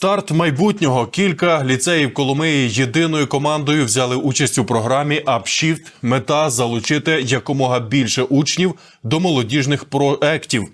Старт майбутнього. Кілька ліцеїв Коломиї єдиною командою взяли участь у програмі «Апшіфт». Мета залучити якомога більше учнів до молодіжних проєктів.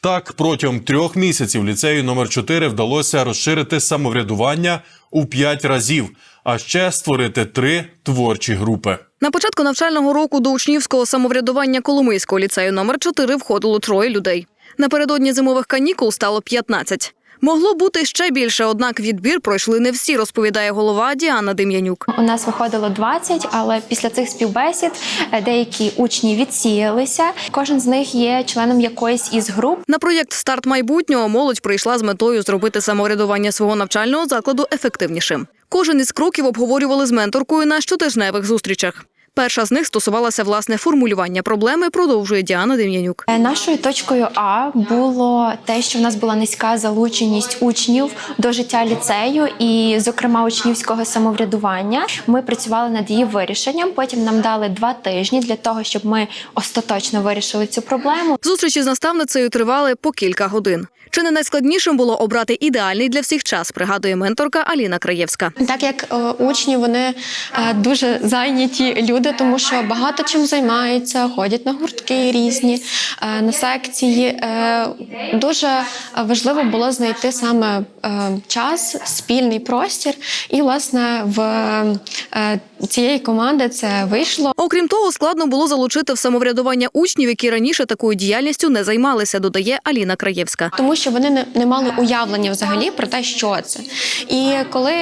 Так, протягом трьох місяців ліцею номер 4 вдалося розширити самоврядування у п'ять разів, а ще створити три творчі групи. На початку навчального року до учнівського самоврядування Коломийського ліцею номер 4 входило троє людей. Напередодні зимових канікул стало 15. Могло бути ще більше, однак відбір пройшли не всі, розповідає голова Діана Дем'янюк. У нас виходило 20, але після цих співбесід е, деякі учні відсіялися. Кожен з них є членом якоїсь із груп. На проєкт Старт майбутнього молодь прийшла з метою зробити самоврядування свого навчального закладу ефективнішим. Кожен із кроків обговорювали з менторкою на щотижневих зустрічах. Перша з них стосувалася власне формулювання проблеми, продовжує Діана Дем'янюк. Е, Нашою точкою А було те, що в нас була низька залученість учнів до життя ліцею і, зокрема, учнівського самоврядування. Ми працювали над її вирішенням. Потім нам дали два тижні для того, щоб ми остаточно вирішили цю проблему. Зустрічі з наставницею тривали по кілька годин. Чи не найскладнішим було обрати ідеальний для всіх час, пригадує менторка Аліна Краєвська. Так як е, учні вони е, дуже зайняті люди, тому що багато чим займаються, ходять на гуртки різні, е, на секції. Е, дуже важливо було знайти саме е, час, спільний простір. І, власне, в цієї команди це вийшло. Окрім того, складно було залучити в самоврядування учнів, які раніше такою діяльністю не займалися, додає Аліна Краєвська. тому що вони не, не мали уявлення взагалі про те, що це. І коли,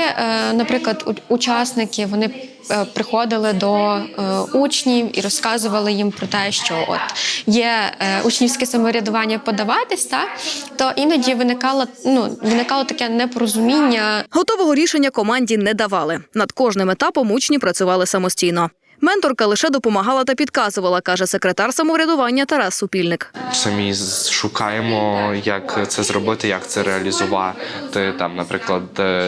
наприклад, учасники вони приходили до е, учнів і розказували їм про те, що от є е, учнівське самоврядування подаватись, та, то іноді виникало, ну, виникало таке непорозуміння. Готового рішення команді не давали. Над кожним етапом учні працювали самостійно. Менторка лише допомагала та підказувала, каже секретар самоврядування Тарас Супільник. самі шукаємо, як це зробити, як це реалізувати. Там, наприклад,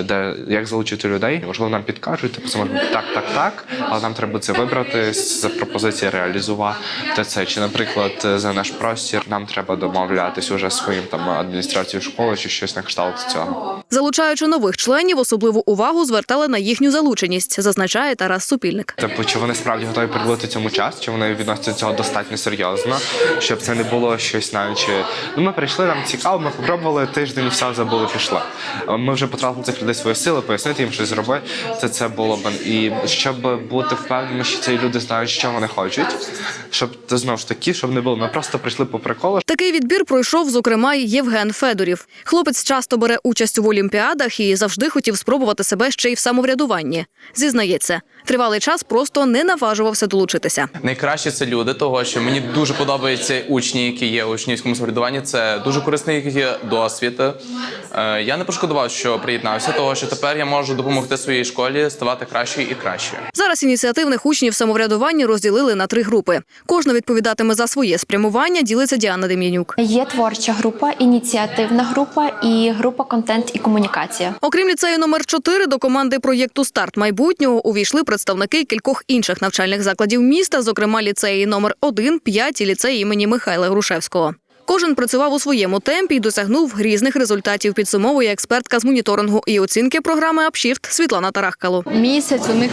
де, як залучити людей. Можливо, нам підкажуть, типу саме так, так, так, але нам треба це вибрати з пропозиції реалізувати це. Чи, наприклад, за наш простір нам треба домовлятись уже своїм там адміністрацією школи чи щось на кшталт цього. Залучаючи нових членів, особливу увагу звертали на їхню залученість, зазначає Тарас Супільник. Типу, чи вони справді готові приділити цьому час, чи вони відносяться до цього достатньо серйозно, щоб це не було щось, наче ну ми прийшли, нам цікаво, ми попробували тиждень, все забули, пішли. Ми вже потратили цих людей свої сили, пояснити їм щось зробити. Це це було б і щоб бути впевненими, що ці люди знають, що вони хочуть, щоб це знову ж таки, щоб не було. Ми просто прийшли по приколу, Такий відбір пройшов, зокрема, Євген Федорів. Хлопець часто бере участь в олімпіадах і завжди хотів спробувати себе ще й в самоврядуванні. Зізнається, тривалий час просто не наважувався долучитися. Найкраще це люди, того що мені дуже подобаються учні, які є учнівському самоврядуванні. Це дуже корисний досвід. Е, Я не пошкодував, що приєднався, того що тепер я можу допомогти своїй школі ставати кращою і кращою. Зараз ініціативних учнів самоврядуванні розділили на три групи. Кожна відповідатиме за своє спрямування, ділиться Діана Дем'янюк. Є творча група, ініціативна група і група контент і комунікація. Окрім ліцею номер 4 до команди проєкту Старт майбутнього увійшли представники кількох інших навчальних закладів міста, зокрема ліцеї номер 1, 5 і ліцей імені Михайла Грушевського. Кожен працював у своєму темпі і досягнув різних результатів. Підсумовує експертка з моніторингу і оцінки програми «Апшіфт» Світлана Тарахкало. Місяць у них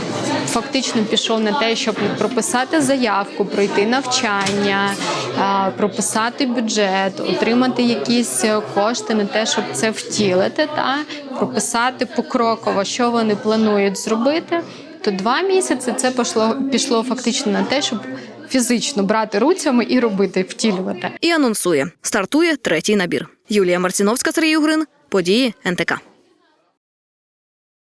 фактично пішов на те, щоб прописати заявку, пройти навчання, прописати бюджет, отримати якісь кошти на те, щоб це втілити, та прописати покроково, що вони планують зробити. То два місяці це пішло, пішло фактично на те, щоб фізично брати руцями і робити, втілювати. І анонсує – стартує третій набір. Юлія Марціновська, Сергій Угрин. Події НТК.